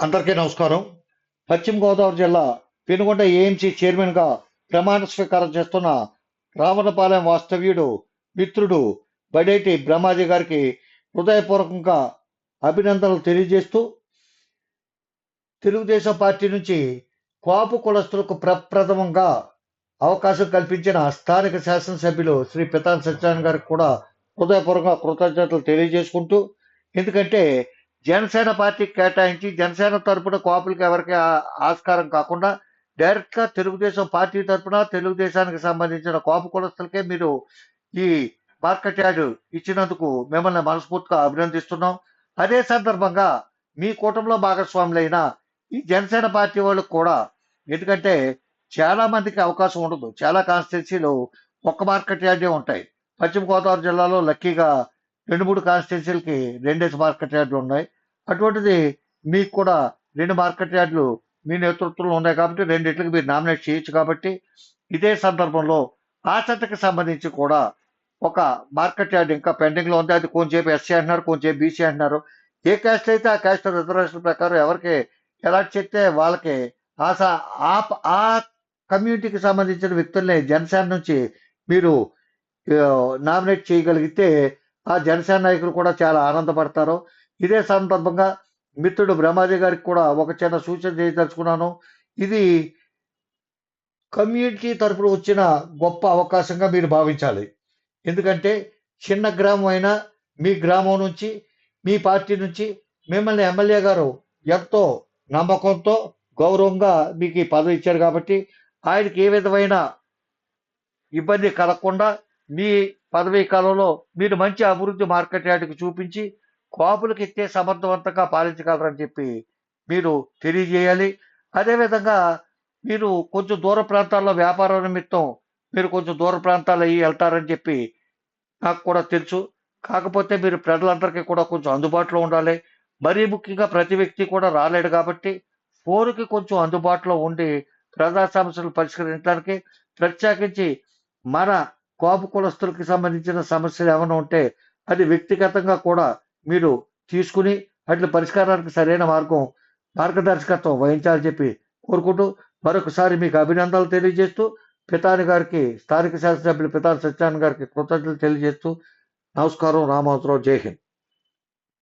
అందరికీ నమస్కారం. పశ్చిమ గోదావరి జిల్లా పెనుగొండ ఏఎంసీ చైర్మన్గా ప్రమాణ స్వీకారం చేస్తున్న రావణపాలెం వాస్తవ్యుడు మిత్రుడు బడేటి బ్రహ్మాజీ గారికి హృదయపూర్వకంగా అభినందనలు తెలియజేస్తూ తెలుగుదేశం పార్టీ నుంచి కాపు కులస్తులకు ప్రప్రథమంగా అవకాశం కల్పించిన స్థానిక శాసనసభ్యులు శ్రీ పితాన్ సత్యనారాయణ గారికి కూడా హృదయపూర్వకంగా కృతజ్ఞతలు తెలియజేసుకుంటూ ఎందుకంటే జనసేన పార్టీ కేటాయించి జనసేన తరపున కోపలకి ఎవరికి ఆస్కారం కాకుండా డైరెక్ట్గా తెలుగుదేశం పార్టీ తరపున తెలుగుదేశానికి సంబంధించిన కోప కులస్తులకే మీరు ఈ మార్కెట్ యార్డ్ ఇచ్చినందుకు మిమ్మల్ని మనస్ఫూర్తిగా అభినందిస్తున్నాం. అదే సందర్భంగా మీ కూటమిలో భాగస్వాములైన ఈ జనసేన పార్టీ వాళ్ళకు కూడా ఎందుకంటే చాలా మందికి అవకాశం ఉండదు. చాలా కాన్స్టిట్యున్సీలు ఒక్క మార్కెట్ యార్డే ఉంటాయి. పశ్చిమ గోదావరి జిల్లాలో లక్కీగా రెండు మూడు కాన్స్టిట్యున్సీలకి రెండేసి మార్కెట్ యార్డులు ఉన్నాయి. అటువంటిది మీకు కూడా రెండు మార్కెట్ యార్డులు మీ నేతృత్వంలో ఉన్నాయి కాబట్టి రెండింటికి మీరు నామినేట్ చేయొచ్చు కాబట్టి ఇదే సందర్భంలో ఆసక్తికి సంబంధించి కూడా ఒక మార్కెట్ యార్డ్ ఇంకా పెండింగ్లో ఉంది. అది కొంచెంసేపు ఎస్సీ అంటున్నారు కొంచెంసేపు బీసీ అంటున్నారు. ఏ క్యాస్ట్ అయితే ఆ క్యాస్ట్ రిజర్వేషన్ ప్రకారం ఎవరికి ఎలా చెప్తే వాళ్ళకి ఆ ఆ ఆ కమ్యూనిటీకి సంబంధించిన వ్యక్తుల్ని జనసేన నుంచి మీరు నామినేట్ చేయగలిగితే ఆ జనసేన నాయకులు కూడా చాలా ఆనందపడతారు. ఇదే సందర్భంగా మిత్రుడు బ్రహ్మాజీ గారికి కూడా ఒక చిన్న సూచన చేయదలుచుకున్నాను. ఇది కమ్యూనిటీ తరపున వచ్చిన గొప్ప అవకాశంగా మీరు భావించాలి. ఎందుకంటే చిన్న గ్రామం అయినా మీ గ్రామం నుంచి మీ పార్టీ నుంచి మిమ్మల్ని ఎమ్మెల్యే గారు ఎంతో నమ్మకంతో గౌరవంగా మీకు ఈ పదవి ఇచ్చారు కాబట్టి ఆయనకి ఏ విధమైన ఇబ్బంది కలగకుండా మీ పదవీ కాలంలో మీరు మంచి అభివృద్ధి మార్కెట్ యార్డుకి చూపించి కాపులకు ఎత్తే సమర్థవంతంగా పాలించగలరని చెప్పి మీరు తెలియజేయాలి. అదేవిధంగా మీరు కొంచెం దూర ప్రాంతాల్లో వ్యాపార నిమిత్తం మీరు కొంచెం దూర ప్రాంతాలు అయ్యి వెళ్తారని చెప్పి నాకు కూడా తెలుసు. కాకపోతే మీరు ప్రజలందరికీ కూడా కొంచెం అందుబాటులో ఉండాలి. మరీ ముఖ్యంగా ప్రతి వ్యక్తి కూడా రాలేడు కాబట్టి ఫోన్కి కొంచెం అందుబాటులో ఉండి ప్రజా సమస్యలు పరిష్కరించడానికి ప్రత్యేకించి మన కోప కులస్తులకి సంబంధించిన సమస్యలు ఏమైనా ఉంటే అది వ్యక్తిగతంగా కూడా మీరు తీసుకుని వాటి పరిష్కారానికి సరైన మార్గం మార్గదర్శకత్వం వహించాలని చెప్పి కోరుకుంటూ మరొకసారి మీకు అభినందనలు తెలియజేస్తూ పితాని గారికి స్థానిక శాసనసభ్యులు పితాని సత్యనారాయణ గారికి కృతజ్ఞతలు తెలియజేస్తూ నమస్కారం రామోజరావు జై హింద్.